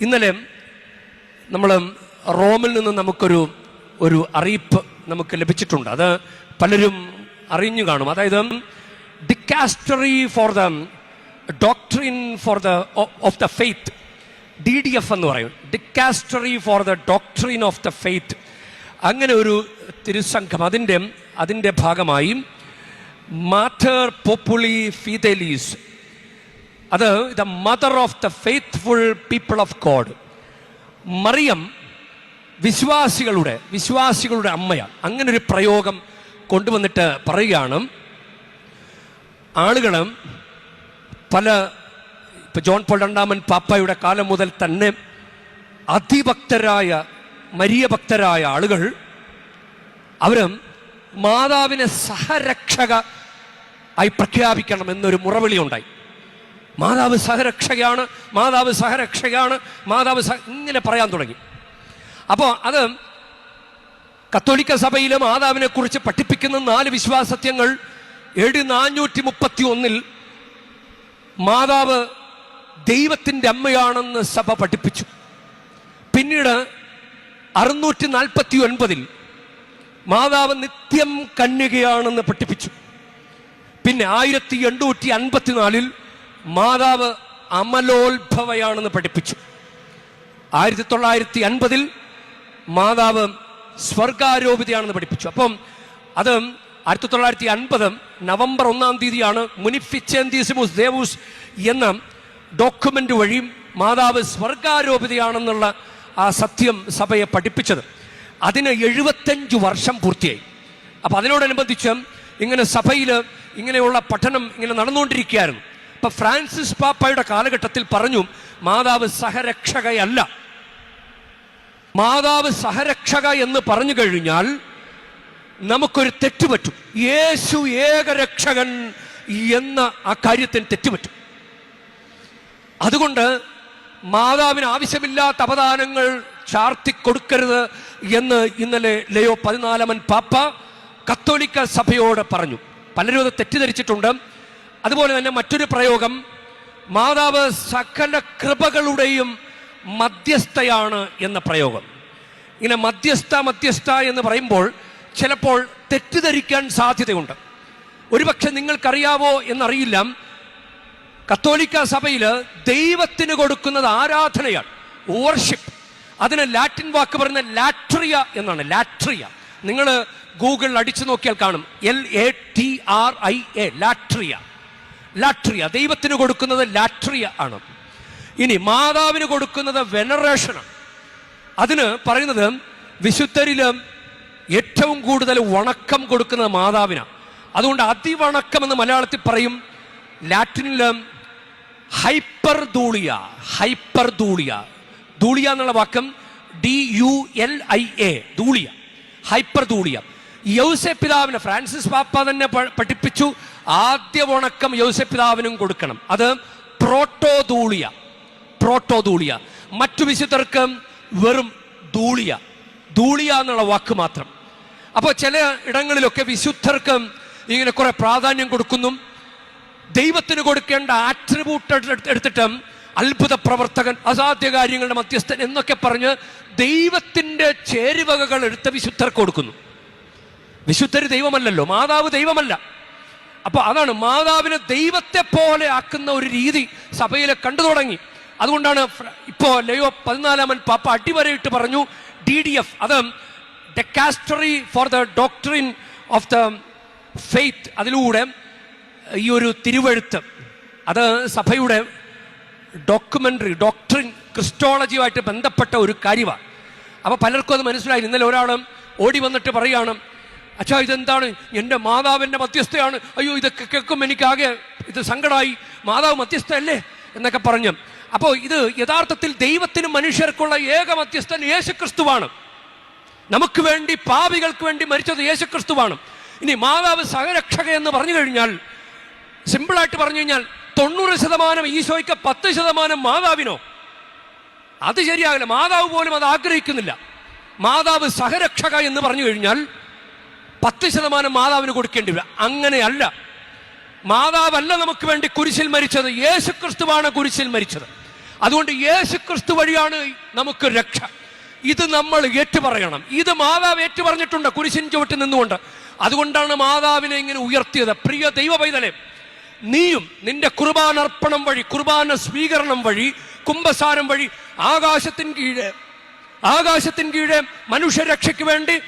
ഇന്നലെ നമ്മൾ റോമിൽ നിന്ന് നമുക്കൊരു ഒരു അറിയിപ്പ് നമുക്ക് ലഭിച്ചിട്ടുണ്ട്. അത് പലരും അറിഞ്ഞു കാണും. അതായത് dicastery for the doctrine for the of the faith D D F എന്ന് പറയും. Dicastery for the doctrine of the faith അങ്ങനെ ഒരു തിരുസംഘം. അതിന്റെ അതിന്റെ ഭാഗമായി മാറ്റർ പോപ്പുളി ഫീതലീസ് അത് the mother of the faithful people of God Mariyam വിശ്വാസികളുടെ വിശ്വാസികളുടെ അമ്മയാണ്. അങ്ങനെ ഒരു പ്രയോഗം കൊണ്ടുവന്നിട്ട് പറയുകയാണ്. ആളുകൾ പല ഇപ്പൊ ജോൺ പോൾ രണ്ടാമൻ പാപ്പയുടെ കാലം മുതൽ തന്നെ അതിഭക്തരായ മരിയ ഭക്തരായ ആളുകൾ അവരും മാതാവിനെ സഹരക്ഷക ആയി പ്രഖ്യാപിക്കണം എന്നൊരു മുറവിളി ഉണ്ടായി. മാതാവ് സഹരക്ഷകയാണ് മാതാവ് സഹരക്ഷകയാണ് മാതാവ് സഹ ഇങ്ങനെ പറയാൻ തുടങ്ങി. അപ്പോൾ അത് കത്തോലിക്ക സഭയിലെ മാതാവിനെ കുറിച്ച് പഠിപ്പിക്കുന്ന നാല് വിശ്വാസത്യങ്ങൾ എഴുതി നാനൂറ്റി മുപ്പത്തി ഒന്നിൽ മാതാവ് ദൈവത്തിന്റെ അമ്മയാണെന്ന് സഭ പഠിപ്പിച്ചു. പിന്നീട് അറുന്നൂറ്റി നാൽപ്പത്തി ഒൻപതിൽ മാതാവ് നിത്യം കന്യകയാണെന്ന് പഠിപ്പിച്ചു. പിന്നെ ആയിരത്തി എണ്ണൂറ്റി അൻപത്തിനാലിൽ മാതാവ് അമലോത്ഭവയാണെന്ന് പഠിപ്പിച്ചു. ആയിരത്തി തൊള്ളായിരത്തി അൻപതിൽ മാതാവ് സ്വർഗാരോപിതയാണെന്ന് പഠിപ്പിച്ചു. അപ്പം അത് ആയിരത്തി തൊള്ളായിരത്തി അൻപത് നവംബർ ഒന്നാം തീയതിയാണ് മുനിഫിച്ചേന്തീസിമുസ് ദേവൂസ് എന്ന ഡോക്യുമെന്റ് വഴി മാതാവ് സ്വർഗാരോപിതയാണെന്നുള്ള ആ സത്യം സഭയെ പഠിപ്പിച്ചത്. അതിന് എഴുപത്തഞ്ച് വർഷം പൂർത്തിയായി. അപ്പം അതിനോടനുബന്ധിച്ച് ഇങ്ങനെ സഭയിൽ ഇങ്ങനെയുള്ള പഠനം ഇങ്ങനെ നടന്നുകൊണ്ടിരിക്കുകയായിരുന്നു. ഇപ്പം ഫ്രാൻസിസ് പാപ്പയുടെ കാലഘട്ടത്തിൽ പറഞ്ഞു മാതാവ് സഹരക്ഷകയല്ല. മാതാവ് സഹരക്ഷക എന്ന് പറഞ്ഞു കഴിഞ്ഞാൽ നമുക്കൊരു തെറ്റുപറ്റും യേശു ഏകരക്ഷകൻ എന്ന ആ കാര്യത്തിന് തെറ്റുപറ്റും അതുകൊണ്ട് മാതാവിന് ആവശ്യമില്ലാത്ത അവദാനങ്ങൾ ചാർത്തി കൊടുക്കരുത് എന്ന് ഇന്നലെ ലയോ പതിനാലാമൻ പാപ്പ കത്തോലിക്ക സഭയോട് പറഞ്ഞു. പലരും അത് തെറ്റിദ്ധരിച്ചിട്ടുണ്ട്. അതുപോലെ തന്നെ മറ്റൊരു പ്രയോഗം മാതാവ് സകല കൃപകളുടെയും മധ്യസ്ഥയാണ് എന്ന പ്രയോഗം. ഇങ്ങനെ മധ്യസ്ഥ മധ്യസ്ഥ എന്ന് പറയുമ്പോൾ ചിലപ്പോൾ തെറ്റിദ്ധരിക്കാൻ സാധ്യതയുണ്ട്. ഒരുപക്ഷെ നിങ്ങൾക്കറിയാവോ എന്നറിയില്ല. കത്തോലിക്ക സഭയിൽ ദൈവത്തിന് കൊടുക്കുന്നത് ആരാധനയാണ് വർഷിപ്പ് അതിന് ലാറ്റിൻ വാക്ക് പറയുന്ന ലാട്രിയ എന്നാണ് ലാട്രിയ. നിങ്ങൾ ഗൂഗിളിൽ അടിച്ചു നോക്കിയാൽ കാണും L A T R I A latria. Latria. ദൈവത്തിന് കൊടുക്കുന്നത് ലാട്രിയ ആണ്. ഇനി മാതാവിന് കൊടുക്കുന്നത് വെനറേഷനാണ് അതിന് പറയുന്നത് വിശുദ്ധരിൽ ഏറ്റവും കൂടുതൽ വണക്കം കൊടുക്കുന്നത് മാതാവിനാണ് അതുകൊണ്ട് അതിവണക്കം എന്ന് മലയാളത്തിൽ പറയും ലാറ്റിനിൽ ഹൈപ്പർ ദൂളിയ ഹൈപ്പർ ദൂളിയ ദൂളിയ എന്നുള്ള vacuum D U L I A dulia hyper dulia യൗസെ പിതാവിനെ ഫ്രാൻസിസ് പാപ്പ തന്നെ പഠിപ്പിച്ചു. ആദ്യ ഉണക്കം യൗസെ പിതാവിനും കൊടുക്കണം. അത് പ്രോട്ടോ ധൂളിയ പ്രോട്ടോ ധൂളിയ മറ്റു വിശുദ്ധർക്ക് വെറും ധൂളിയ. ധൂളിയ എന്നുള്ള വാക്ക് മാത്രം. അപ്പോൾ ചില ഇടങ്ങളിലൊക്കെ വിശുദ്ധർക്ക് ഇങ്ങനെ കുറെ പ്രാധാന്യം കൊടുക്കുന്നു. ദൈവത്തിന് കൊടുക്കേണ്ട ആട്രിബ്യൂട്ട് എടുത്തിട്ട് അത്ഭുത പ്രവർത്തകൻ അസാധ്യ കാര്യങ്ങളുടെ മധ്യസ്ഥൻ എന്നൊക്കെ പറഞ്ഞ് ദൈവത്തിന്റെ ചേരുവകകൾ എടുത്ത് വിശുദ്ധർക്ക് കൊടുക്കുന്നു. വിശുദ്ധർ ദൈവമല്ലല്ലോ മാതാവ് ദൈവമല്ല. അപ്പൊ അതാണ് മാതാവിനെ ദൈവത്തെ പോലെ ആക്കുന്ന ഒരു രീതി സഭയിൽ കണ്ടു തുടങ്ങി. അതുകൊണ്ടാണ് ഇപ്പോ ലയോ പതിനാലാമൻ പാപ്പ അടിവരയിട്ട് പറഞ്ഞു ഡി ഡി എഫ് അത് dicastery for the doctrine of the faith അതിലൂടെ ഈ ഒരു തിരുവഴുത്ത് അത് സഭയുടെ ഡോക്യുമെന്ററി ഡോക്ടറിൻ ക്രിസ്റ്റോളജിയുമായിട്ട് ബന്ധപ്പെട്ട ഒരു കാര്യമാണ് അപ്പോൾ പലർക്കും അത് മനസ്സിലായി. ഇന്നലെ ഒരാൾ ഓടി വന്നിട്ട് പറയാണ് അച്ഛാ ഇതെന്താണ്? എന്റെ മാതാവിന്റെ മധ്യസ്ഥയാണ്. അയ്യോ ഇതൊക്കെ കേൾക്കും എനിക്കാകെ ഇത് സങ്കടമായി മാതാവ് മധ്യസ്ഥയല്ലേ? എന്നൊക്കെ പറഞ്ഞു. അപ്പോൾ ഇത് യഥാർത്ഥത്തിൽ ദൈവത്തിനും മനുഷ്യർക്കുള്ള ഏക മധ്യസ്ഥൻ യേശുക്രിസ്തുവാണ്. നമുക്ക് വേണ്ടി പാപികൾക്ക് വേണ്ടി മരിച്ചത് യേശുക്രിസ്തുവാണ്. ഇനി മാതാവ് സഹരക്ഷക എന്ന് പറഞ്ഞു കഴിഞ്ഞാൽ സിമ്പിളായിട്ട് പറഞ്ഞു കഴിഞ്ഞാൽ തൊണ്ണൂറ് ശതമാനം ഈശോയ്ക്ക് പത്ത് ശതമാനം മാതാവിനോ? അത് ശരിയാകില്ല മാതാവ് പോലും അത് ആഗ്രഹിക്കുന്നില്ല. മാതാവ് സഹരക്ഷക എന്ന് പറഞ്ഞു കഴിഞ്ഞാൽ പത്ത് ശതമാനം മാതാവിന് കൊടുക്കേണ്ടി വരും. അങ്ങനെയല്ല. മാതാവല്ല നമുക്ക് വേണ്ടി കുരിശിൽ മരിച്ചത്. യേശു ക്രിസ്തുവാണ് കുരിശിൽ മരിച്ചത്. അതുകൊണ്ട് യേശു ക്രിസ്തു വഴിയാണ് നമുക്ക് രക്ഷ. ഇത് നമ്മൾ ഏറ്റുപറയണം. ഇത് മാതാവ് ഏറ്റുപറഞ്ഞിട്ടുണ്ട് കുരിശിൻ ചുവട്ട് നിന്നുകൊണ്ട്. അതുകൊണ്ടാണ് മാതാവിനെ ഇങ്ങനെ ഉയർത്തിയത്. പ്രിയ ദൈവ പൈതലെ നീയും നിന്റെ കുർബാനർപ്പണം വഴി കുർബാന സ്വീകരണം വഴി കുംഭസാരം വഴി ആകാശത്തിൻ കീഴെ ആകാശത്തിൻ കീഴെ മനുഷ്യരക്ഷയ്ക്ക് വേണ്ടി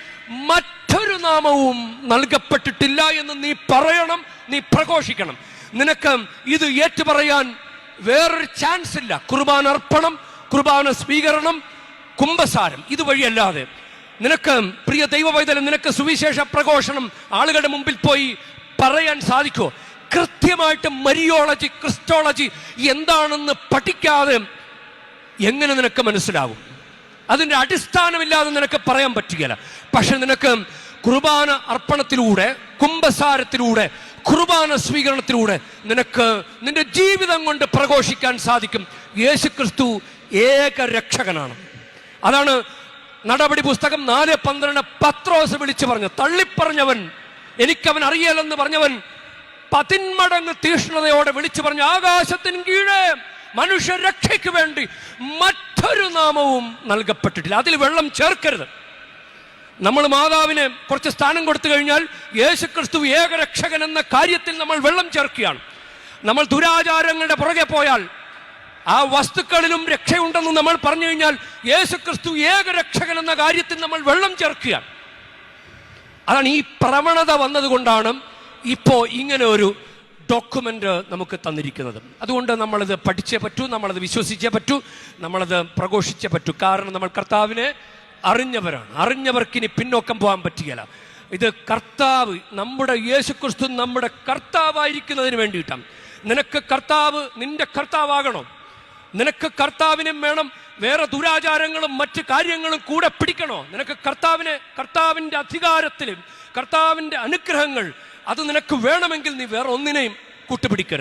മറ്റൊരു നാമവും നൽകപ്പെട്ടിട്ടില്ല എന്ന് നീ പറയണം നീ പ്രഘോഷിക്കണം. നിനക്ക് ഇത് ഏറ്റുപറയാൻ വേറൊരു ചാൻസ് ഇല്ല. കുർബാന അർപ്പണം കുർബാന സ്വീകരണം കുംഭസാരം. ഇതുവഴിയല്ലാതെ നിനക്ക് പ്രിയ ദൈവവൈതലം നിനക്ക് സുവിശേഷ പ്രഘോഷണം ആളുകളുടെ മുമ്പിൽ പോയി പറയാൻ സാധിക്കുമോ കൃത്യമായിട്ട് മരിയോളജി ക്രിസ്റ്റോളജി എന്താണെന്ന് പഠിക്കാതെ എങ്ങനെ നിനക്ക് മനസ്സിലാവും? അതിന്റെ അടിസ്ഥാനമില്ലാതെ നിനക്ക് പറയാൻ പറ്റുകയില്ല. പക്ഷെ നിനക്ക് കുർബാന അർപ്പണത്തിലൂടെ കുംഭസാരത്തിലൂടെ കുർബാന സ്വീകരണത്തിലൂടെ നിനക്ക് നിന്റെ ജീവിതം കൊണ്ട് പ്രഘോഷിക്കാൻ സാധിക്കും. യേശു ക്രിസ്തു ഏക രക്ഷകനാണ് അതാണ് നടപടി പുസ്തകം നാല് പന്ത്രണ്ട് പത്രോസ് വിളിച്ചു പറഞ്ഞു തള്ളിപ്പറഞ്ഞവൻ എനിക്കവൻ അറിയലെന്ന് പറഞ്ഞവൻ പതിന്മടങ്ങ് തീഷ്ണതയോടെ വിളിച്ചു പറഞ്ഞു ആകാശത്തിന് കീഴേ മനുഷ്യരക്ഷയ്ക്ക് വേണ്ടി മറ്റൊരു നാമവും നൽകപ്പെട്ടിട്ടില്ല. അതിൽ വെള്ളം ചേർക്കരുത്. നമ്മൾ മാതാവിന് കുറച്ച് സ്ഥാനം കൊടുത്തു കഴിഞ്ഞാൽ യേശു ക്രിസ്തു ഏകരക്ഷകൻ എന്ന കാര്യത്തിൽ നമ്മൾ വെള്ളം ചേർക്കുകയാണ്. നമ്മൾ ദുരാചാരങ്ങളുടെ പുറകെ പോയാൽ ആ വസ്തുക്കളിലും രക്ഷയുണ്ടെന്ന് നമ്മൾ പറഞ്ഞു കഴിഞ്ഞാൽ യേശു ക്രിസ്തു ഏകരക്ഷകൻ എന്ന കാര്യത്തിൽ നമ്മൾ വെള്ളം ചേർക്കുകയാണ്. അതാണ് ഈ പ്രവണത വന്നതുകൊണ്ടാണ് ഇപ്പോ ഇങ്ങനെ ഒരു ഡോക്യുമെന്റ് നമുക്ക് തന്നിരിക്കുന്നത്. അതുകൊണ്ട് നമ്മളത് പഠിച്ചേ പറ്റൂ നമ്മളത് വിശ്വസിച്ചേ പറ്റൂ നമ്മളത് പ്രഘോഷിച്ചേ പറ്റൂ. കാരണം നമ്മൾ കർത്താവിനെ അറിഞ്ഞവരാണ്. അറിഞ്ഞവർക്കിനി പിന്നോക്കം പോകാൻ പറ്റുകയില്ല. ഇത് കർത്താവ് നമ്മുടെ യേശുക്രിസ്തു നമ്മുടെ കർത്താവായിരിക്കുന്നതിന് വേണ്ടിയിട്ടാണ്. നിനക്ക് കർത്താവ് നിന്റെ കർത്താവാകണം. നിനക്ക് കർത്താവിനും വേണം വേറെ ദുരാചാരങ്ങളും മറ്റ് കാര്യങ്ങളും കൂടെ പിടിക്കണോ? നിനക്ക് കർത്താവിനെ കർത്താവിന്റെ അധികാരത്തിലും കർത്താവിന്റെ അനുഗ്രഹങ്ങൾ അത് നിനക്ക് വേണമെങ്കിൽ നീ വേറെ ഒന്നിനെയും കൂട്ടുപിടിക്കരുത്.